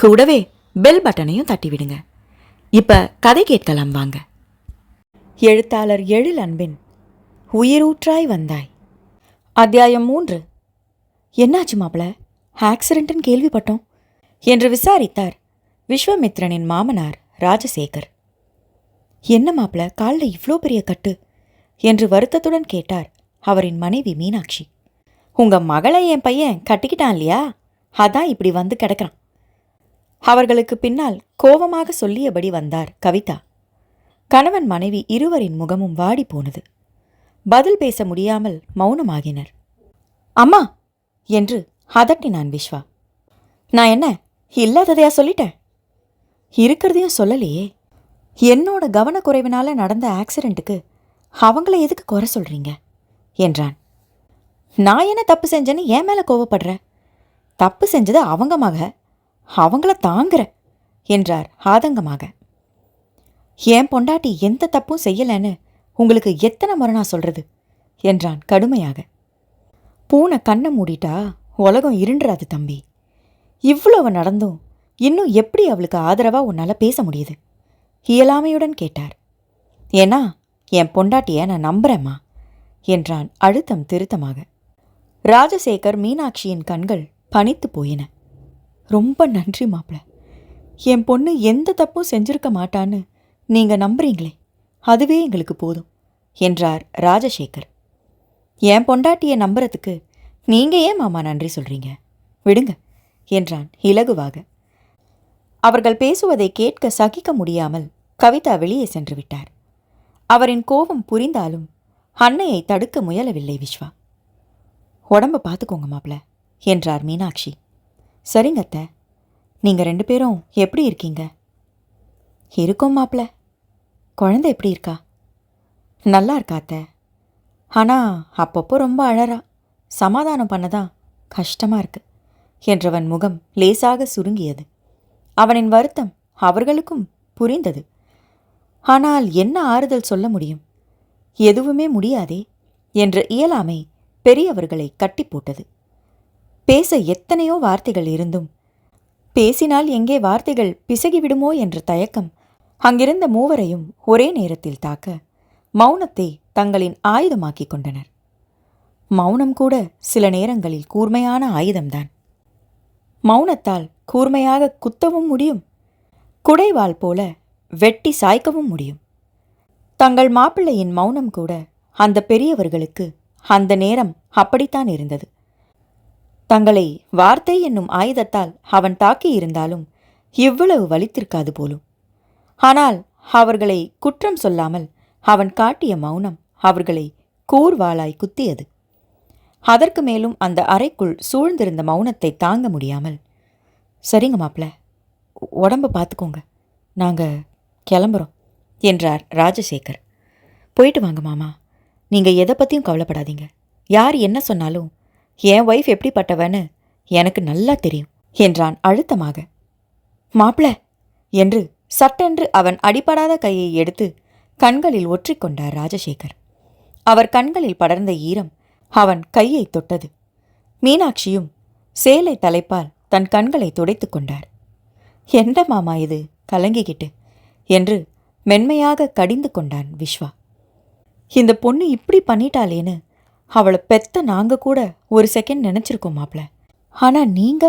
கூடவே பெல் பட்டனையும் தட்டிவிடுங்க. இப்போ இப்ப கதை கேட்கலாம் வாங்க. எழுத்தாளர் எழில் அன்பின் உயிரூற்றாய் வந்தாய். அத்தியாயம் மூன்று என்னாச்சு மாப்பிள? ஆக்சிடென்ட்னு கேள்விப்பட்டோம் என்று விசாரித்தார் விஸ்வமித்ரனின் மாமனார் ராஜசேகர். என்ன மாப்பிள காலில் இவ்வளோ பெரிய கட்டு? என்று வருத்தத்துடன் கேட்டார் அவரின் மனைவி மீனாட்சி. உங்க மகளை என் பையன் கட்டிக்கிட்டான் இல்லையா? அதான் இப்படி வந்து கிடக்கிறான். அவர்களுக்கு பின்னால் கோபமாக சொல்லியபடி வந்தார் கவிதா. கணவன் மனைவி இருவரின் முகமும் வாடி போனது. பதில் பேச முடியாமல் மௌனமாகினர். அம்மா! என்று அதட்டினான் விஸ்வா. நான் என்ன இல்லாததையா சொல்லிட்டேன்? இருக்கிறதையும் சொல்லலையே. என்னோட கவனக்குறைவினால நடந்த ஆக்சிடெண்ட்டுக்கு அவங்கள எதுக்கு குறை சொல்றீங்க? என்றான். நான் என்ன தப்பு செஞ்சேன்னு ஏன் மேல கோவப்படுற? தப்பு செஞ்சது அவங்க மக. அவங்கள தாங்குற என்றார் ஆதங்கமாக. என் பொண்டாட்டி எந்த தப்பும் செய்யலைன்னு உங்களுக்கு எத்தனை முறை நான் சொல்றது? என்றான் கடுமையாக. பூனை கண்ணை மூடிட்டா உலகம் இருண்டுறாது தம்பி. இவ்வளவு நடந்தும் இன்னும் எப்படி அவளுக்கு ஆதரவா உன்னால பேச முடியுது? இயலாமையுடன் கேட்டார். ஏன்னா என் பொண்டாட்டிய நான் நம்புறேம்மா என்றான் அழுத்தம் திருத்தமாக. ராஜசேகர் மீனாட்சியின் கண்கள் பனித்து போயின. ரொம்ப நன்றி மாப்பிள. என் பொண்ணு எந்த தப்பும் செஞ்சிருக்க மாட்டான்னு நீங்க நம்புறீங்களே அதுவே எங்களுக்கு போதும் என்றார் ராஜசேகர். என் பொண்டாட்டியை நம்புறதுக்கு நீங்க ஏன் மாமா நன்றி சொல்றீங்க? விடுங்க என்றான் இலகுவாக. அவர்கள் பேசுவதை கேட்க சகிக்க முடியாமல் கவிதா வெளியே சென்று விட்டார். அவரின் கோபம் புரிந்தாலும் அன்னையை தடுக்க முயலவில்லை விஸ்வா உடம்ப பார்த்துக்கோங்க மாப்ள என்றார் மீனாட்சி. சரிங்க அத்தை. நீங்கள் ரெண்டு பேரும் எப்படி இருக்கீங்க? இருக்கோம் மாப்ள குழந்தை எப்படி இருக்கா? நல்லா இருக்கா அத்தை. ஆனா அப்பப்போ ரொம்ப அழறா. சமாதானம் பண்ணதான் கஷ்டமா இருக்கு. என்றவன் முகம் லேசாக சுருங்கியது. அவனின் வருத்தம் அவர்களுக்கும் புரிந்தது. ஆனால் என்ன ஆறுதல் சொல்ல முடியும்? எதுவுமே முடியாதே என்ற இயலாமை பெரியவர்களை கட்டி போட்டது. பேச எத்தனையோ வார்த்தைகள் இருந்தும். பேசினால் எங்கே வார்த்தைகள் பிசகிவிடுமோ என்ற தயக்கம். அங்கிருந்த மூவரையும் ஒரே நேரத்தில் தாக்க மௌனத்தை தங்களின் ஆயுதமாக்கிக் கொண்டனர். மௌனம் கூட சில நேரங்களில் கூர்மையான ஆயுதம்தான். மௌனத்தால் கூர்மையாக குத்தவும் முடியும். குடைவால் போல வெட்டி சாய்க்கவும் முடியும். தங்கள் மாப்பிள்ளையின் மௌனம் கூட அந்த பெரியவர்களுக்கு அந்த நேரம் அப்படித்தான் இருந்தது. தங்களை வார்த்தை என்னும் ஆயுதத்தால் அவன் தாக்கியிருந்தாலும் இவ்வளவு வலித்திருக்காது போலும். ஆனால் அவர்களை குற்றம் சொல்லாமல் அவன் காட்டிய மௌனம் அவர்களை கூர்வாளாய் குத்தியது. அதற்கு மேலும் அந்த அறைக்குள் சூழ்ந்திருந்த மௌனத்தை தாங்க முடியாமல் சரிங்க மாப்ள உடம்ப பார்த்துக்கோங்க நாங்கள் கிளம்புறோம் என்றார் ராஜசேகர். போயிட்டு வாங்க மாமா நீங்கள் எதை பற்றியும் கவலைப்படாதீங்க யார் என்ன சொன்னாலும் என் ஒய்ஃப் எப்படிப்பட்டவன்னு எனக்கு நல்லா தெரியும் என்றான் அழுத்தமாக. மாப்பிள என்று சட்டென்று அவன் அடிபடாத கையை எடுத்து கண்களில் ஒற்றிக்கொண்டார் ராஜசேகர். அவர் கண்களில் படர்ந்த ஈரம் அவன் கையை தொட்டது. மீனாட்சியும் சேலை தலைப்பால் தன் கண்களை துடைத்துக் கொண்டார். என்ன மாமா இது? கலங்கிக்கிட்டு என்று மென்மையாக கடிந்து கொண்டான் விஸ்வா இந்த பொண்ணு இப்படி பண்ணிட்டாளேன்னு அவளை பெத்த நாங்க கூட ஒரு செகண்ட் நினைச்சிருக்கோம் மாப்ள ஆனா நீங்க?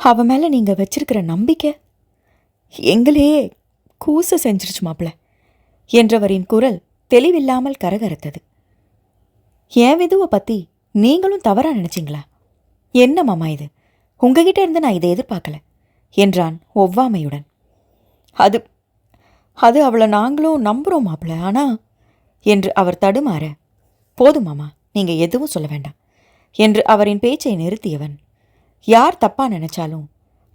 அவ மேல நீங்க வச்சிருக்கிற நம்பிக்கை? எங்களையே கூச செஞ்சிருச்சு மாப்ள என்றவரின் குரல் தெளிவில்லாமல் கரகரத்தது. என் விதுவை பத்தி நீங்களும் தவறா நினைச்சீங்களா? என்ன மாமா இது? உங்ககிட்ட இருந்து நான் இதை எதிர்பார்க்கல என்றான் ஒவ்வாமையுடன். அது அது அவளை நாங்களும் நம்புறோம் மாப்ள ஆனா என்று அவர் தடுமாற போதும் மாமா. நீங்க எதுவும் சொல்ல வேண்டாம். என்று அவரின் பேச்சை நிறுத்தியவன். யார் தப்பா நினைச்சாலும்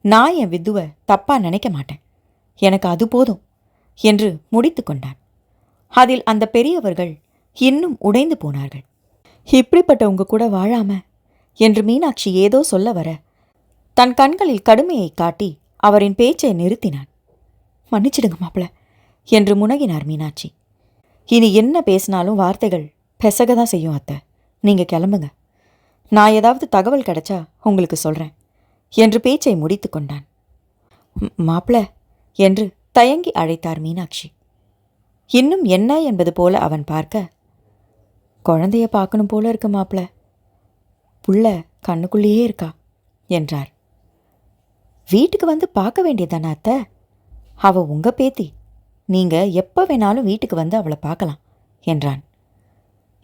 நான் என் வித்துவை தப்பா நினைக்க மாட்டேன். எனக்கு அது போதும் என்று முடித்து கொண்டான். அதில் அந்த பெரியவர்கள் இன்னும் உடைந்து போனார்கள். இப்படிப்பட்டவங்க கூட வாழாம? என்று மீனாட்சி ஏதோ சொல்ல வர தன் கண்களில் கடுமையை காட்டி அவரின் பேச்சை நிறுத்தினான். மன்னிச்சிடுங்க மாப்பிள என்று முனகினார் மீனாட்சி. இனி என்ன பேசினாலும் வார்த்தைகள் பெசக தான் செய்யும் அத்தை. நீங்கள் கிளம்புங்க. நான் ஏதாவது தகவல் கிடைச்சா உங்களுக்கு சொல்கிறேன் என்று பேச்சை முடித்து கொண்டான். மாப்பிள என்று தயங்கி அழைத்தார் மீனாட்சி. இன்னும் என்ன என்பது போல அவன் பார்க்க குழந்தைய பார்க்கணும் போல இருக்கு மாப்பிள. புள்ள கண்ணுக்குள்ளேயே இருக்கா என்றார். வீட்டுக்கு வந்து பார்க்க வேண்டியதானே அத்தை? அவ உங்கள் பேத்தி. நீங்கள் எப்போ வேணாலும் வீட்டுக்கு வந்து அவளை பார்க்கலாம் என்றான்.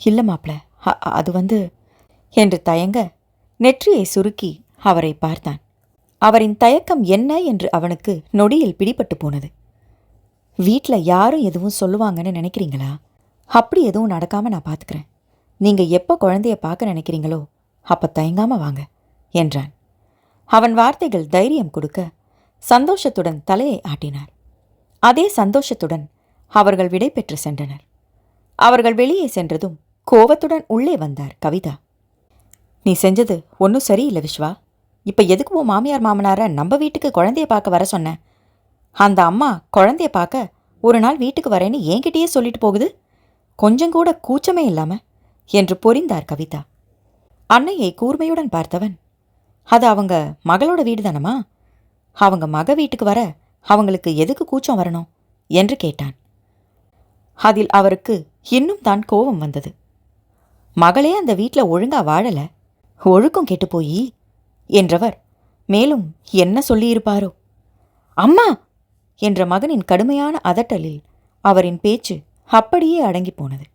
இல்லை மாப்ள அது வந்து என்று தயங்க நெற்றியை சுருக்கி அவரை பார்த்தான். அவரின் தயக்கம் என்ன என்று அவனுக்கு நொடியில் பிடிபட்டு போனது. வீட்டில் யாரும் எதுவும் சொல்லுவாங்கன்னு நினைக்கிறீங்களா? அப்படி எதுவும் நடக்காம நான் பார்த்துக்கிறேன் நீங்க எப்போ குழந்தைய பார்க்க நினைக்கிறீங்களோ அப்ப தயங்காம வாங்க என்றான். அவன் வார்த்தைகள் தைரியம் கொடுக்க சந்தோஷத்துடன் தலையை ஆட்டினார். அதே சந்தோஷத்துடன் அவர்கள் விடை பெற்று சென்றனர். அவர்கள் வெளியே சென்றதும் கோவத்துடன் உள்ளே வந்தார் கவிதா. நீ செஞ்சது ஒன்றும் சரியில்லை விஸ்வா இப்போ எதுக்கு உன் மாமியார் மாமனாரை நம்ம வீட்டுக்கு குழந்தைய பார்க்க வர சொன்னேன் அந்த அம்மா குழந்தைய பார்க்க ஒரு நாள் வீட்டுக்கு வரேன்னு என்கிட்டயே சொல்லிட்டு போகுது? கொஞ்சம் கூட கூச்சமே இல்லாம? என்று பொரிந்தார் கவிதா. அன்னையை கூர்மையுடன் பார்த்தவன் அது அவங்க மகளோட வீடு தானமா அவங்க மக வீட்டுக்கு வர அவங்களுக்கு எதுக்கு கூச்சம் வரணும்? என்று கேட்டான். அதில் அவருக்கு இன்னும் தான் கோபம் வந்தது. மகளே அந்த வீட்டில் ஒழுங்கா வாழல. ஒழுக்கம் கெட்டு போயி என்றவர் மேலும் என்ன சொல்லியிருப்பாரோ? அம்மா! என்ற மகனின் கடுமையான அதட்டலில் அவரின் பேச்சு அப்படியே அடங்கி போனது.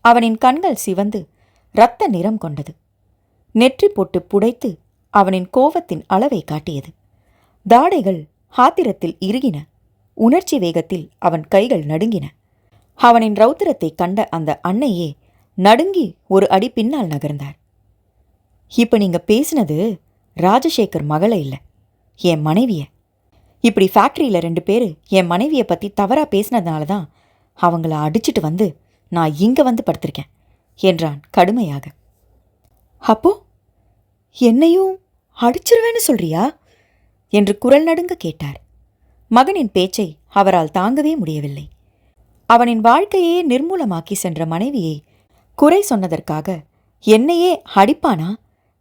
அவனின் கண்கள் சிவந்து இரத்த நிறம் கொண்டது. நெற்றி போட்டு புடைத்து அவனின் கோபத்தின் அளவை காட்டியது. தாடைகள் ஆத்திரத்தில் இறுகின. உணர்ச்சி வேகத்தில் அவன் கைகள் நடுங்கின. அவனின் ரௌத்திரத்தை கண்ட அந்த அன்னையே நடுங்கி ஒரு அடி பின்னால் நகர்ந்தார். இப்ப நீங்க பேசினது ராஜசேகர் மகளை இல்ல என் மனைவிய. இப்படி ஃபேக்ட்ரியில் ரெண்டு பேர் என் மனைவியை பத்தி தவறா பேசினதுனால தான் அவங்கள அடிச்சிட்டு வந்து நான் இங்க வந்து படுத்திருக்கேன் என்றான் கடுமையாக. அப்போ? என்னையும் அடிச்சிருவேன்னு சொல்றியா? என்று குரல் நடுங்க கேட்டார். மகனின் பேச்சை அவரால் தாங்கவே முடியவில்லை. அவனின் வாழ்க்கையே நிர்மூலமாக்கி சென்ற மனைவியை குறை சொன்னதற்காக என்னையே அடிப்பானா?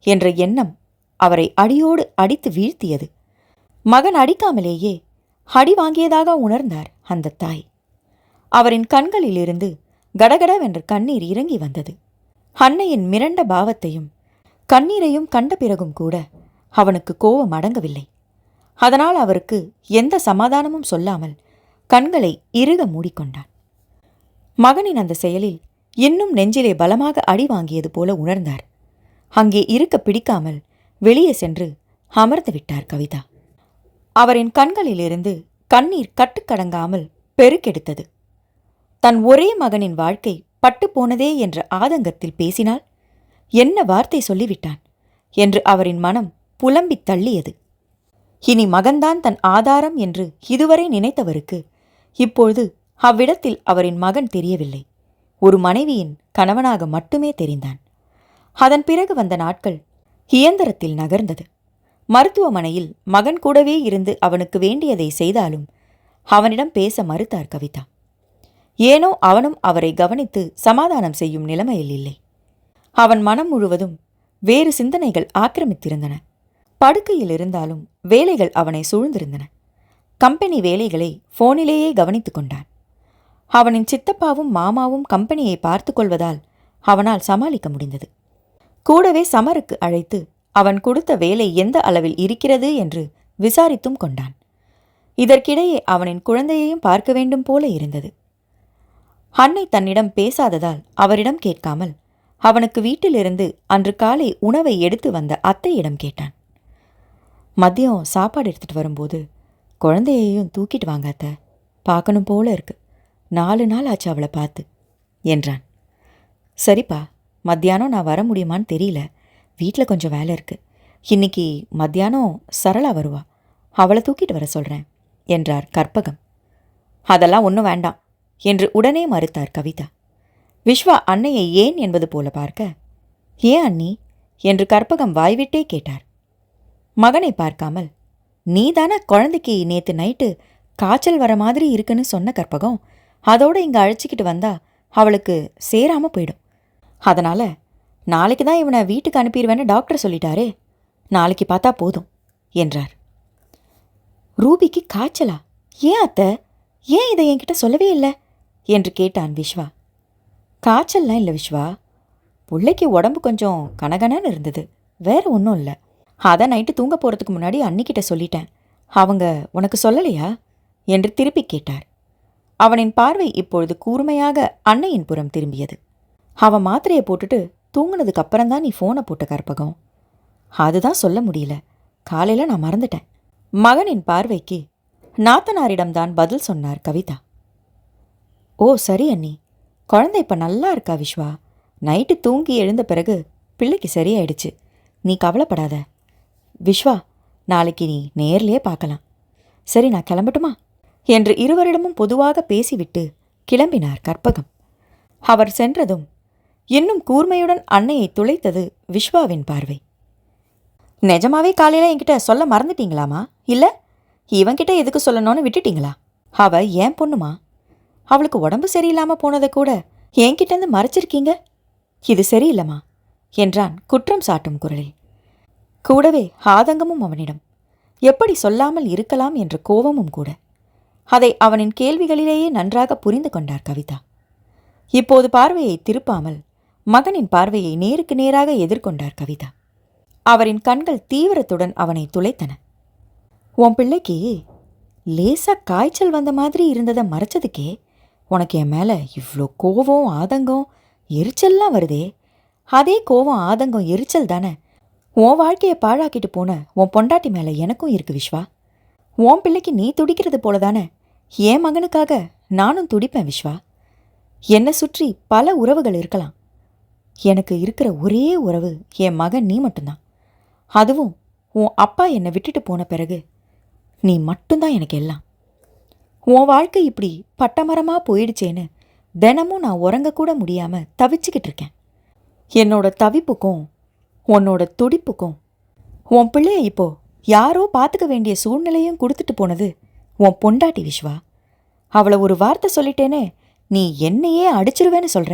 என்ற எண்ணம் அவரை அடியோடு அடித்து வீழ்த்தியது. மகன் அடிக்காமலேயே அடி வாங்கியதாக உணர்ந்தார் அந்த தாய். அவரின் கண்களிலிருந்து கடகடவென்று கண்ணீர் இறங்கி வந்தது. அன்னையின் மிரண்ட பாவத்தையும் கண்ணீரையும் கண்ட பிறகும் கூட அவனுக்கு கோபம் அடங்கவில்லை. அதனால் அவருக்கு எந்த சமாதானமும் சொல்லாமல் கண்களை இறுக மூடிக்கொண்டான். மகனின் அந்த செயலில் இன்னும் நெஞ்சிலே பலமாக அடி வாங்கியது போல உணர்ந்தார். அங்கே இருக்க பிடிக்காமல் வெளியே சென்று அமர்ந்து விட்டார் கவிதா. அவரின் கண்களிலிருந்து கண்ணீர் கட்டுக்கடங்காமல் பெருக்கெடுத்தது. தன் ஒரே மகனின் வாழ்க்கை பட்டுப் போனதே என்ற ஆதங்கத்தில் பேசினால் என்ன வார்த்தை சொல்லிவிட்டான் என்று அவரின் மனம் புலம்பித் தள்ளியது. இனி மகன்தான் தன் ஆதாரம் என்று இதுவரை நினைத்தவருக்கு இப்பொழுது அவ்விடத்தில் அவரின் மகன் தெரியவில்லை. ஒரு மனைவியின் கணவனாக மட்டுமே தெரிந்தான். அதன் பிறகு வந்த நாட்கள் இயந்திரத்தில் நகர்ந்தது. மருத்துவமனையில் மகன் கூடவே இருந்து அவனுக்கு வேண்டியதை செய்தாலும் அவனிடம் பேச மறுத்தார் கவிதா. ஏனோ அவனும் அவரை கவனித்து சமாதானம் செய்யும் நிலைமையில் இல்லை. அவன் மனம் முழுவதும் வேறு சிந்தனைகள் ஆக்கிரமித்திருந்தன. படுக்கையில் இருந்தாலும் வேலைகள் அவனை சூழ்ந்திருந்தன. கம்பெனி வேலைகளை போனிலேயே கவனித்துக் கொண்டான். அவனின் சித்தப்பாவும் மாமாவும் கம்பெனியை பார்த்து கொள்வதால் அவனால் சமாளிக்க முடிந்தது. கூடவே சமருக்கு அழைத்து அவன் கொடுத்த வேலை எந்த அளவில் இருக்கிறது என்று விசாரித்தும் கொண்டான். இதற்கிடையே அவனின் குழந்தையையும் பார்க்க வேண்டும் போல இருந்தது. அன்னை தன்னிடம் பேசாததால் அவரிடம் கேட்காமல் அவனுக்கு வீட்டிலிருந்து அன்று காலை உணவை எடுத்து வந்த அத்தையிடம் கேட்டான். மதியம் சாப்பாடு எடுத்துட்டு வரும்போது குழந்தையையும் தூக்கிட்டு வாங்க அத்தை. பார்க்கணும் போல இருக்கு. நாலு நாள் ஆச்சு அவளை பார்த்து என்றான். சரிப்பா மத்தியானம் நான் வர முடியுமான்னு தெரியல. வீட்டில் கொஞ்சம் வேலை இருக்கு. இன்னைக்கு மத்தியானம் சரளா வருவா. அவளை தூக்கிட்டு வர சொல்கிறேன் என்றார் கற்பகம். அதெல்லாம் ஒன்றும் வேண்டாம் என்று உடனே மறுத்தார் கவிதா. விஸ்வா அன்னையை ஏன் என்பது போல பார்க்க? ஏன் அண்ணி? என்று கற்பகம் வாய்விட்டே கேட்டார். மகனை பார்க்காமல். நீ தானே குழந்தைக்கு நேத்து நைட்டு காய்ச்சல் வர மாதிரி இருக்குன்னு சொன்ன கற்பகம் அதோட இங்க அழைச்சிக்கிட்டு வந்தா அவளுக்கு சேராம போயிடும். அதனால நாளைக்கு தான் இவனை வீட்டுக்கு அனுப்பிடுவேன்னு டாக்டர் சொல்லிட்டாரே நாளைக்கு பார்த்தா போதும் என்றார். ரூபிக்கு காய்ச்சலா? ஏன் அத்தை? ஏன் இதை என்கிட்ட சொல்லவே இல்லை? என்று கேட்டான் விஸ்வா காய்ச்சல்லாம் இல்லை விஸ்வா பிள்ளைக்கு உடம்பு கொஞ்சம் கனகனன்னு இருந்தது. வேற ஒன்றும் இல்லை. அதை நைட்டு தூங்க போகிறதுக்கு முன்னாடி அன்னிக்கிட்ட சொல்லிட்டேன். அவங்க உனக்கு சொல்லலையா? என்று திருப்பி கேட்டார். அவனின் பார்வை இப்பொழுது கூர்மையாக அன்னையின் புறம் திரும்பியது. அவன் மாத்திரையை போட்டுட்டு தூங்குனதுக்கு அப்புறம்தான் நீ ஃபோனை போட்ட கற்பகம். அதுதான் சொல்ல முடியல. காலையில் நான் மறந்துட்டேன். மகனின் பார்வைக்கு நாத்தனாரிடம்தான் பதில் சொன்னார் கவிதா. ஓ சரி அண்ணி. குழந்தை இப்போ நல்லா இருக்கா விஸ்வா நைட்டு தூங்கி எழுந்த பிறகு பிள்ளைக்கு சரியாயிடுச்சு. நீ கவலைப்படாத. விஸ்வா நாளைக்கு நீ நேர்லேயே பார்க்கலாம். சரி நான் கிளம்பட்டுமா? என்று இருவரிடமும் பொதுவாக பேசிவிட்டு கிளம்பினார் கற்பகம். அவர் சென்றதும் இன்னும் கூர்மையுடன் அன்னையை துளைத்தது விஸ்வாவின் பார்வை. நிஜமாவே காலையில என்கிட்ட சொல்ல மறந்துட்டீங்களாமா? இல்ல இவன்கிட்ட எதுக்கு சொல்லணும்னு விட்டுட்டீங்களா? அவ ஏன் பொண்ணுமா? அவளுக்கு உடம்பு சரியில்லாம போனதை கூட என்கிட்டேருந்து மறைச்சிருக்கீங்க? இது சரியில்லைம்மா என்றான் குற்றம் சாட்டும் குரலில். கூடவே ஆதங்கமும் அவனிடம் எப்படி சொல்லாமல் இருக்கலாம் என்ற கோபமும் கூட. அதை அவனின் கேள்விகளிலேயே நன்றாக புரிந்து கொண்டார் கவிதா. இப்போது பார்வையை திருப்பாமல் மகனின் பார்வையை நேருக்கு நேராக எதிர்கொண்டார் கவிதா. அவரின் கண்கள் தீவிரத்துடன் அவனை துளைத்தன. உன் பிள்ளைக்கு லேசா காய்ச்சல் வந்த மாதிரி இருந்ததை மறைச்சதுக்கே உனக்கு என் மேலே இவ்வளோ கோவம் ஆதங்கம் எரிச்சல்லாம் வருதே. அதே கோவம் ஆதங்கம் எரிச்சல் தானே. உன் வாழ்க்கையை பாழாக்கிட்டு போன உன் பொண்டாட்டி மேலே எனக்கும் இருக்கு விஸ்வா உன் பிள்ளைக்கு நீ துடிக்கிறது போல தானே. என் மகனுக்காக நானும் துடிப்பேன் விஸ்வா என்னை சுற்றி பல உறவுகள் இருக்கலாம். எனக்கு இருக்கிற ஒரே உறவு என் மகன் நீ மட்டும்தான். அதுவும் உன் அப்பா என்னை விட்டுட்டு போன பிறகு. நீ மட்டும்தான் எனக்கு எல்லாம். உன் வாழ்க்கை இப்படி பட்டமரமாக போயிடுச்சேன்னு தினமும் நான் உறங்கக்கூட முடியாமல் முடியாம தவிச்சுக்கிட்டு இருக்கேன். என்னோட தவிப்புக்கும் உன்னோட துடிப்புக்கும் உன் பிள்ளைய இப்போ யாரோ பார்த்துக்க வேண்டிய சூழ்நிலையும் கொடுத்துட்டு போனது உன் பொண்டாட்டி விஸ்வா அவளை ஒரு வார்த்தை சொல்லிட்டேனே நீ என்னையே அடிச்சிருவேன்னு சொல்ற?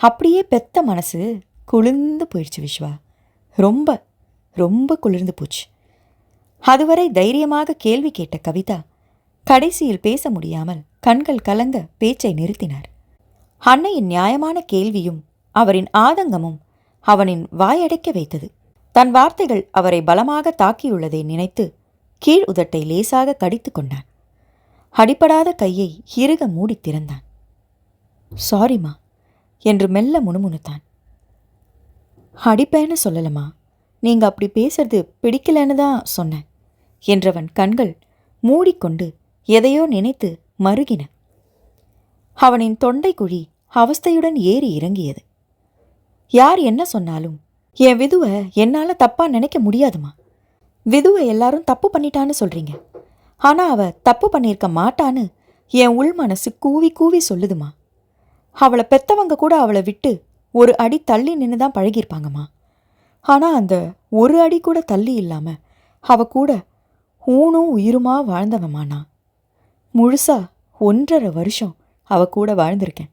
அப்படியே பெத்த மனசு குளிர்ந்து போயிடுச்சு விஸ்வா ரொம்ப ரொம்ப குளிர்ந்து போச்சு. அதுவரை தைரியமாக கேள்வி கேட்ட கவிதா கடைசியில் பேச முடியாமல் கண்கள் கலங்க பேச்சை நிறுத்தினார். அன்னையின் நியாயமான கேள்வியும் அவரின் ஆதங்கமும் அவனின் வாயடைக்க வைத்தது. தன் வார்த்தைகள் அவரை பலமாக தாக்கியுள்ளதை நினைத்து கீழ் உதட்டை லேசாக கடித்து கொண்டான். அடிப்படாத கையை இறுக மூடித் திறந்தான். சாரிம்மா என்று மெல்ல முணுமுணுத்தான். அடிப்பேன்னு சொல்லலம்மா. நீங்க அப்படி பேசுறது பிடிக்கலன்னு தான் சொன்னேன் என்றவன் கண்கள் மூடிக்கொண்டு எதையோ நினைத்து மருகின. அவனின் தொண்டை குழி அவஸ்தையுடன் ஏறி இறங்கியது. யார் என்ன சொன்னாலும் என் விதுவை என்னால் தப்பா நினைக்க முடியாதுமா விதுவை எல்லாரும் தப்பு பண்ணிட்டான்னு சொல்கிறீங்க ஆனால் அவ தப்பு பண்ணியிருக்க மாட்டான்னு என் உள் மனசு கூவி கூவி சொல்லுதுமா. அவளை பெத்தவங்க கூட அவளை விட்டு ஒரு அடி தள்ளி நின்று தான் பழகியிருப்பாங்கம்மா. ஆனால் அந்த ஒரு அடி கூட தள்ளி இல்லாமல் அவ கூட ஊனும் உயிருமா வாழ்ந்தவம்மா நான். முழுசா ஒன்றரை வருஷம் அவ கூட வாழ்ந்திருக்கேன்.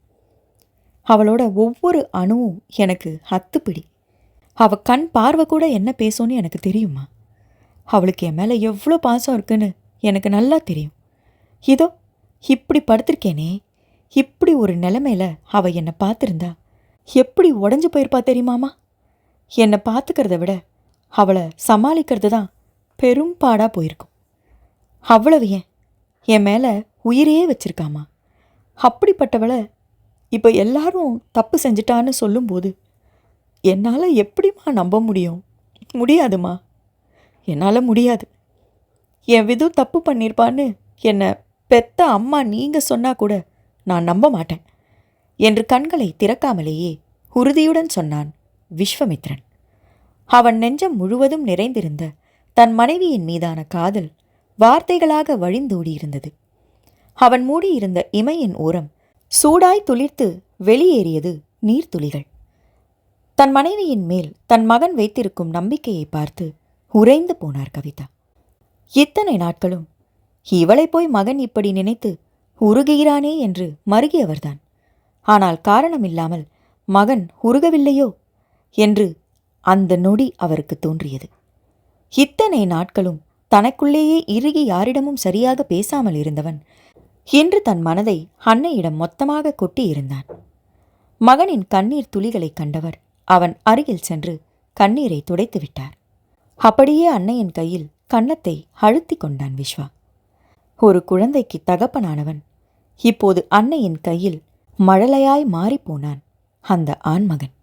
அவளோட ஒவ்வொரு அணுவும் எனக்கு ஹத்துப்பிடி அவ கண் பார்வை கூட என்ன பேசும்னு எனக்கு தெரியுமா அவளுக்கு என் மேலே எவ்வளோ பாசம் இருக்குன்னு எனக்கு நல்லா தெரியும். இதோ இப்படி படுத்திருக்கேனே. இப்படி ஒரு நிலைமையில் அவள் என்னை பார்த்துருந்தா எப்படி உடஞ்சு போயிருப்பா தெரியுமாமா? என்னை பார்த்துக்கிறத விட அவளை சமாளிக்கிறது தான் பெரும் பாடாக போயிருக்கும். அவ்வளவு ஏன்? என் மேலே உயிரையே வச்சிருக்காமா? அப்படிப்பட்டவளை இப்போ எல்லாரும் தப்பு செஞ்சிட்டான்னு சொல்லும்போது என்னால் எப்படிம்மா நம்ப முடியும்? முடியாதுமா என்னால் முடியாது. என் விது தப்பு பண்ணியிருப்பான்னு என்னை பெத்த அம்மா நீங்கள் சொன்னா கூட நான் நம்ப மாட்டேன். என்று கண்களை திறக்காமலேயே உறுதியுடன் சொன்னான் விஸ்வமித்ரன். அவன் நெஞ்சம் முழுவதும் நிறைந்திருந்த தன் மனைவியின் மீதான காதல் வார்த்தைகளாக வழிந்தோடியிருந்தது அவன் மூடியிருந்த இமையின் ஓரம் சூடாய் துளிர்த்து வெளியேறியது நீர்த்துளிகள். தன் மனைவியின் மேல் தன் மகன் வைத்திருக்கும் நம்பிக்கையை பார்த்து உறைந்து போனார் கவிதா. இத்தனை நாட்களும்? இவளை போய் மகன் இப்படி நினைத்து உருகுகிறானே என்று மருகியவர்தான். ஆனால் காரணமில்லாமல் மகன் உருகவில்லையோ என்று அந்த நொடி அவருக்கு தோன்றியது. இத்தனை நாட்களும் தனக்குள்ளேயே இறுகி யாரிடமும் சரியாக பேசாமல் இருந்தவன் இன்று தன் மனதை அன்னையிடம் மொத்தமாக கொட்டியிருந்தான். மகனின் கண்ணீர் துளிகளைக் கண்டவர் அவன் அருகில் சென்று கண்ணீரை துடைத்து விட்டார். அப்படியே அன்னையின் கையில் கன்னத்தை அழுத்திக் கொண்டான் விஸ்வா. ஒரு குழந்தைக்கு தகப்பனானவன் இப்போது அன்னையின் கையில் மழலையாய் மாறிப்போனான் அந்த ஆண்மகன்.